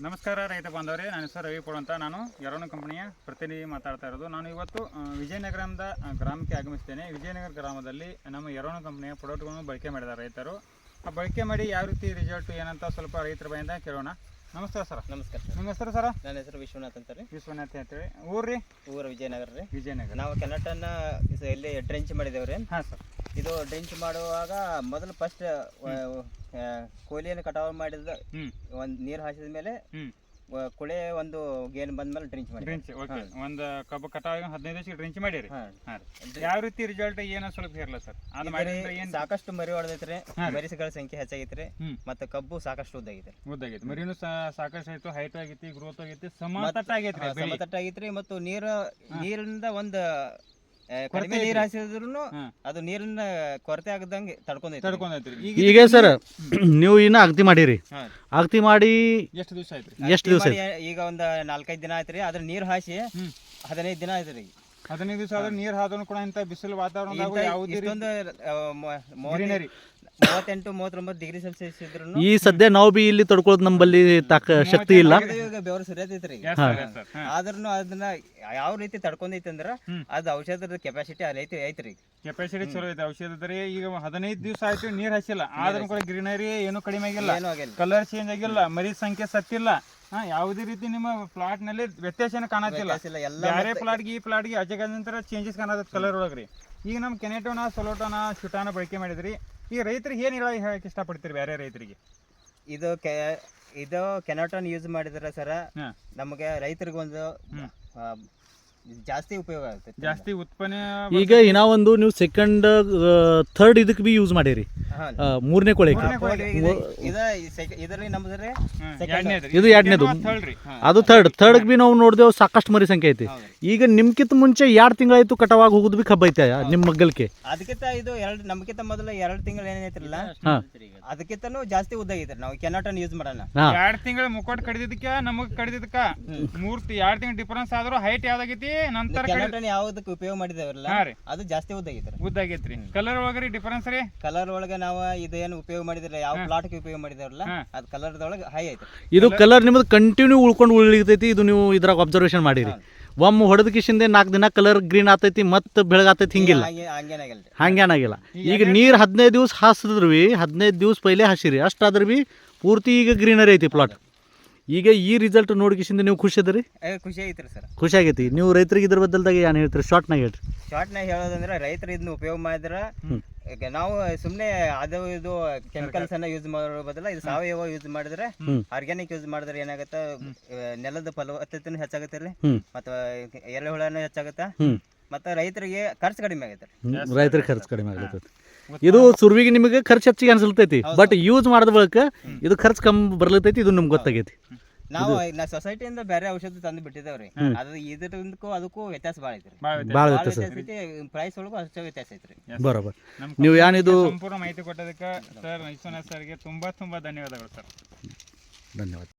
ನಮಸ್ಕಾರ ರೈತ ಬಾಂಧವರೇ, ನನ್ನ ಹೆಸರು ರವಿ ಅಂತ. ನಾನು ಯರೋನ ಕಂಪನಿಯ ಪ್ರತಿನಿಧಿ ಮಾತಾಡ್ತಾ ಇರೋದು. ನಾನು ಇವತ್ತು ವಿಜಯನಗರದಿಂದ ವಿಜಯನಗರದ ಗ್ರಾಮಕ್ಕೆ ಆಗಮಿಸ್ತೇನೆ. ವಿಜಯನಗರ ಗ್ರಾಮದಲ್ಲಿ ನಮ್ಮ ಯರೋನ ಕಂಪನಿಯ ಪ್ರಾಡಕ್ಟ್ಗಳನ್ನು ಬಳಕೆ ಮಾಡಿದ್ದಾರೆ ರೈತರು. ಆ, ಬಳಕೆ ಮಾಡಿ ಯಾವ ರೀತಿ ರಿಸಲ್ಟ್ ಏನಂತ ಸ್ವಲ್ಪ ರೈತರ ಬಾಯಿಂದ ಕೇಳೋಣ. ನಮಸ್ಕಾರ ಸರ್. ನಮಸ್ಕಾರ ಸರ್. ನಿಮ್ಮ ಹೆಸರು ಸರ್? ನನ್ನ ಹೆಸರು ವಿಶ್ವನಾಥ್ ಅಂತ ರೀ ವಿಶ್ವನಾಥ್ ಅಂತೇಳಿ. ಊರ್ರಿ? ಊರು ವಿಜಯನಗರ ರೀ ವಿಜಯನಗರ. ನಾವು ಕೆನಟನ್ನ ಇಲ್ಲಿ ಡ್ರೆಂಚ್ ಮಾಡಿದ್ದೇವೆ ರೀ ಹಾಂ ಸರ್. ಇದು ಡ್ರೆಂಚ್ ಮಾಡುವಾಗ ಮೊದಲು ಫಸ್ಟ್ ಕೋಲಿಯನ್ನು ಕಟಾವು ಮಾಡಿದ ಒಂದು ನೀರು ಹಾಸಿದ ಮೇಲೆ ಕುಳೆ ಒಂದು ಗೇನ್ ಬಂದ ಮೇಲೆ ಡ್ರಿಂಕ್ ಮಾಡಿ ಡ್ರಿಂಚ್ ಓಕೆ. ಒಂದು ಕಬ್ಬು ಕಟಾವಿಗೆ ಹದಿನೈದು ದಿವಸಕ್ಕೆ ಡ್ರಿಂಚ್ ಮಾಡಿರಿ? ಹಾಂ. ಯಾವ ರೀತಿ ರಿಸಲ್ಟ್ ಏನೋ ಸ್ವಲ್ಪ ಇರಲ್ಲ ಸರ್? ಅದು ಮಾಡಿದ್ರೆ ಏನು? ಸಾಕಷ್ಟು ಮರಿ ಹೊಡೆದೈತ್ರಿ ರೀ. ಮರಿಸಗಳ ಸಂಖ್ಯೆ ಹೆಚ್ಚಾಗೈತ್ರಿ. ರೀ ಮತ್ತೆ ಕಬ್ಬು ಸಾಕಷ್ಟು ಉದ್ದಾಗಿದೆ ಉದ್ದಾಗಿದೆ ಮರಿನು ಸಾಕಷ್ಟು ಆಯ್ತು ಹೈಟ್ ಆಗೈತಿ ಗ್ರೋತ್ ಆಗೈತಿ ಸಮತಟ್ಟ ಆಗೈತ್ರಿ ರೀ ಸಮತಟ್ಟಾಗೈತ್ರಿ. ಮತ್ತು ನೀರು ನೀರಿಂದ ಒಂದು ಕಡಿಮೆ ನೀರ್ ಹಾಸಿದ್ರು. ಅದು ನೀರಿನ ಕೊರತೆ ಆಗದಂಗೆ ತಡ್ಕೊಂಡೈತಿ ತಡ್ಕೊಂಡೈತ್ರಿ. ಈಗ ಈಗ ಸರ್ ನೀವು ಇನ್ನ ಅಗತಿ ಮಾಡಿರಿ. ಹಾ. ಅಗತಿ ಮಾಡಿ ಎಷ್ಟು ದಿವಸ ಆಯ್ತ್ರಿ? ಎಷ್ಟು ದಿವಸ ಮಾಡಿ ಈಗ ಒಂದ್ ನಾಲ್ಕೈದು ದಿನ ಆಯ್ತ್ರಿ. ಅದ್ರ ನೀರ್ ಹಾಸಿ. ಹದಿನೈದು ದಿನ ಆಯ್ತ್ರಿ ರೀ ಹದಿನೈದು ದಿವಸ ಆದ್ರೆ ನೀರ್ ಹಾದ್ರು ಕೂಡ ಇಂತ ಬಿಸಿಲು ವಾತಾವರಣ ಯಾವುದೇ ರೀತಿ ಇಷ್ಟೊಂದು ಮೂವತ್ತೆಂಟು ಮೂವತ್ತೊಂಬತ್ತು ಡಿಗ್ರಿ ಸೆಲ್ಸಿಯಸ್ ಇದ್ರು ಈ ಸದ್ಯ ನಾವು ಬಿ ಇಲ್ಲಿ ತಡ್ಕೊಳ್ಳೋದು ನಮ್ಮಲ್ಲಿ ತಾಕ ಶಕ್ತಿ ಇಲ್ಲ. ಬೆವರು ಸುರಿಯತೈತ್ರಿ ಆದ್ರೂ ಅದನ್ನ ಯಾವ ರೀತಿ ತಡ್ಕೊಂಡೈತಿ ಅಂದ್ರ ಅದ್ ಔಷಧದ ಕೆಪಾಸಿಟಿ ಅಲ್ಲಿ ಐತಿ ಐತ್ರಿ. ಕೆಪಾಸಿಟಿ ಚಲೋ ಐತೆ. ಔಷಧದ್ರಿ ಈಗ ಹದಿನೈದು ದಿವಸ ಆಯ್ತು ನೀರ್ ಹಸಿಲ್ಲ ಆದ್ರೂ ಕೂಡ ಗ್ರೀನರಿ ಏನು ಕಡಿಮೆ ಆಗಿಲ್ಲ. ಏನೂ ಆಗಿಲ್ಲ. ಕಲರ್ ಚೇಂಜ್ ಆಗಿಲ್ಲ. ಮರಿ ಸಂಖ್ಯೆ ಸತ್ತಿಲ್ಲ. ಹಾ ಯಾವುದೇ ರೀತಿ ನಿಮ್ಮ ಪ್ಲಾಟ್ನಲ್ಲಿ ವ್ಯತ್ಯಾಸನ ಕಾಣತಿಲ್ಲ ವ್ಯತ್ಯಾಸ ಇಲ್ಲ, ಎಲ್ಲ ಬೇರೆ ಪ್ಲಾಟ್ಗೆ ಈ ಪ್ಲಾಟ್ಗೆ ಅಜಗಂತರ ಚೇಂಜಸ್ ಕಾಣದ ಕಲರ್ ಒಳಗ್ರಿ. ಈಗ ನಮ್ಮ ಕೆನೆಟೋನ ಸೊಲೋಟೋನ ಶುಟಾನ ಬಳಕೆ ಮಾಡಿದ್ರಿ. ಈಗ ರೈತರಿಗೆ ಏನು ಹೇಳ ಹೇಳಕ್ ಇಷ್ಟಪಡ್ತೀರಿ ಬೇರೆ ರೈತರಿಗೆ? ಇದು ಕೆ ಇದು ಕೆನಾಟನ್ ಯೂಸ್ ಮಾಡಿದ್ರೆ ಸರ. ನಮಗೆ ರೈತರಿಗೊಂದು ಹ್ಮ್. ಜಾಸ್ತಿ ಉಪಯೋಗ ಆಗುತ್ತೆ. ಜಾಸ್ತಿ ಉತ್ಪನ್ನ ಈಗ ಇನ್ನೊಂದು ನೀವು ಸೆಕೆಂಡ್ ಥರ್ಡ್ ಇದಕ್ಕೆ ಬಿ ಯೂಸ್ ಮಾಡಿರಿ. ಮೂರನೇ. ಎರಡ್ನೇದ್ರಿ. ಇದು. ಎರಡನೇದು. ಅದು ಥರ್ಡ್ ಥರ್ಡ್ ಬಿ ನಾವು ನೋಡಿದೆವು ಸಾಕಷ್ಟು ಮರಿ ಸಂಖ್ಯೆ ಐತಿ. ಈಗ ನಿಮ್ಕಿಂತ ಮುಂಚೆ ಎರಡು ತಿಂಗಳಾಯ್ತು ಕಟಾವಾಗಿ ಹೋಗುದು ಬಿ ಕಬ್ಬ ಐತೆ ನಿಮ್ಮ ಮಗ್ಗಲ್ಕೆ. ಅದಕ್ಕಿಂತ ಇದು ಎರಡು ನಮ್ಕಿಂತ ಮೊದಲು ಎರಡು ತಿಂಗಳು ಏನೈತಿರಲ್ಲ. ಅದಕ್ಕಿಂತನೂ ಜಾಸ್ತಿ ಉದ್ದ ಐತ್ರಿ. ನಾವು ಕೆನಾಟನ್ ಯೂಸ್ ಮಾಡೋಣ. ಎರಡು ತಿಂಗಳ ಮುಕ್ಕೋಟ್ ಕಡಿದಿದ್ದಕ್ಕ ನಮಗ್ ಕಡಿದಿದ್ದಕ್ಕ. ಮೂರ್ತಿ ಎರಡ್ ತಿಂಗಳ ಡಿಫರೆನ್ಸ್ ಆದ್ರೂ ಹೈಟ್ ಯಾವ್ದಾಗೈತಿ ನಂತರ ಕೆನಾಟನ್ ಯಾವ್ದಕ್ಕೆ ಉಪಯೋಗ ಮಾಡಿದೇವಲ್ಲ ರೀ. ಅದು ಜಾಸ್ತಿ ಉದ್ದ ಐತ್ರಿ. ಉದ್ದ ಆಗೈತ್ರಿ. ಕಲರ್ ಒಳಗ್ರಿ ಡಿಫರೆನ್ಸ್ ರೀ? ಕಲರ್ ಒಳಗೆ ನಾವು ಇದೇನು ಉಪಯೋಗ ಮಾಡಿದಿಲ್ಲ ಯಾವ ಪ್ಲಾಟ್ಗೆ ಉಪಯೋಗ ಮಾಡಿದಾರಲ್ಲ. ಅದು ಕಲರ್ದೊಳಗೆ ಹೈ ಐತೆ. ಇದು ಕಲರ್ ನಿಮ್ದು ಕಂಟಿನ್ಯೂ ಉಳ್ಕೊಂಡು ಉಳಿತೈತಿ ಇದು ನೀವು ಇದ್ರಾಗ ಅಬ್ಸರ್ವೇಷನ್ ಮಾಡಿರಿ. ಒಮ್ಮೆ ಹೊಡೆದ ಕಿಶಿಂದ ನಾಲ್ಕು ದಿನ ಕಲರ್ ಗ್ರೀನ್ ಆತೈತಿ ಮತ್ತೆ ಬೆಳಗಾತೈತಿ ಹಿಂಗಿಲ್ಲ. ಹಂಗೆ ಹಂಗೇನಾಗಿಲ್ಲ ಈಗ ನೀರು ಹದಿನೈದು ದಿವಸ ಹಾಸಿದ್ರು ಬಿ ಹದಿನೈದು ದಿವಸ ಪೈಲೆ ಹಸಿರಿ. ಅಷ್ಟಾದ್ರೆ ಬಿ ಪೂರ್ತಿ ಈಗ ಗ್ರೀನರಿ ಐತಿ ಪ್ಲಾಟ್ ಈಗ ಈ ರಿಸಲ್ಟ್ ನೋಡ್ಕಿಸಿಂದ ನೀವು ಖುಷಿ ಅದರಿ? ಖುಷಿ ಐತ್ರಿ ಸರ್. ಖುಷಿ ಆಗೈತಿ. ನೀವು ರೈತರಿಗೆ ಇದ್ರ ಬದಲ್ದಾಗ ಏನು ಹೇಳ್ತೀರಿ? ಶಾರ್ಟ್ನಾಗ ಹೇಳ್ರಿ. ಶಾರ್ಟ್ನಾಗ ಹೇಳೋದಂದ್ರೆ ರೈತರು ಇದನ್ನ ಉಪಯೋಗ ಮಾಡಿದ್ರೆ ಈಗ ನಾವು ಸುಮ್ಮನೆ ಅದು ಇದು ಕೆಮಿಕಲ್ಸ್ ಅನ್ನ ಯೂಸ್ ಮಾಡೋ ಬದಲ ಇದು ಸಾವಯವ ಯೂಸ್ ಮಾಡಿದ್ರೆ. ಆರ್ಗ್ಯಾನಿಕ್ ಯೂಸ್ ಮಾಡಿದ್ರೆ ಏನಾಗುತ್ತೆ ನೆಲದ ಫಲವತ್ತತೆನೂ ಹೆಚ್ಚಾಗುತ್ತೆ ರೀ ಮತ್ತೆ ಎರೆಹುಳನೂ ಹೆಚ್ಚಾಗುತ್ತೆ? ಮತ್ತೆ ರೈತರಿಗೆ ಖರ್ಚು ಕಡಿಮೆ ಆಗುತ್ತೆ. ರೈತರಿಗೆ ಖರ್ಚು ಕಡಿಮೆ ಆಗುತ್ತೆ. ಇದು ಸುರ್ವಿಗೆ ನಿಮಗೆ ಖರ್ಚು ಹೆಚ್ಚಿಗೆ ಅನ್ಸಲ್ತೈತಿ. ಬಟ್ ಯೂಸ್ ಮಾಡಿದ ಬಳಿಕ ಇದು ಖರ್ಚು ಕಮ್ಮಿ ಬರ್ಲತೈತಿ ಇದು ನಿಮ್ಗೆ ಗೊತ್ತಾಗೈತಿ. ನಾವು ನಾ ಸೊಸೈಟಿಯಿಂದ ಬೇರೆ ಔಷಧ ತಂದು ಬಿಟ್ಟಿದ್ದೇವ್ರಿ. ಅದು ಇದಕ್ಕೂ ಅದಕ್ಕೂ ವ್ಯತ್ಯಾಸ ಭಾಳ ಐತ್ರಿ. ಭಾಳ ವ್ಯತ್ಯಾಸ. ಐತಿ ಪ್ರೈಸ್ ಒಳಗು ಅಷ್ಟೇ ವ್ಯತ್ಯಾಸ ಐತ್ರಿ. ಬರೋಬರ್. ನೀವು ಏನಿದು ಸಂಪೂರ್ಣ ಮಾಹಿತಿ ಕೊಟ್ಟದಕ್ಕೆ ಸರ್ ವಿಶ್ವನಾಥ್ ಸರ್ಗೆ ತುಂಬಾ ತುಂಬಾ ಧನ್ಯವಾದಗಳು ಸರ್ ಧನ್ಯವಾದ.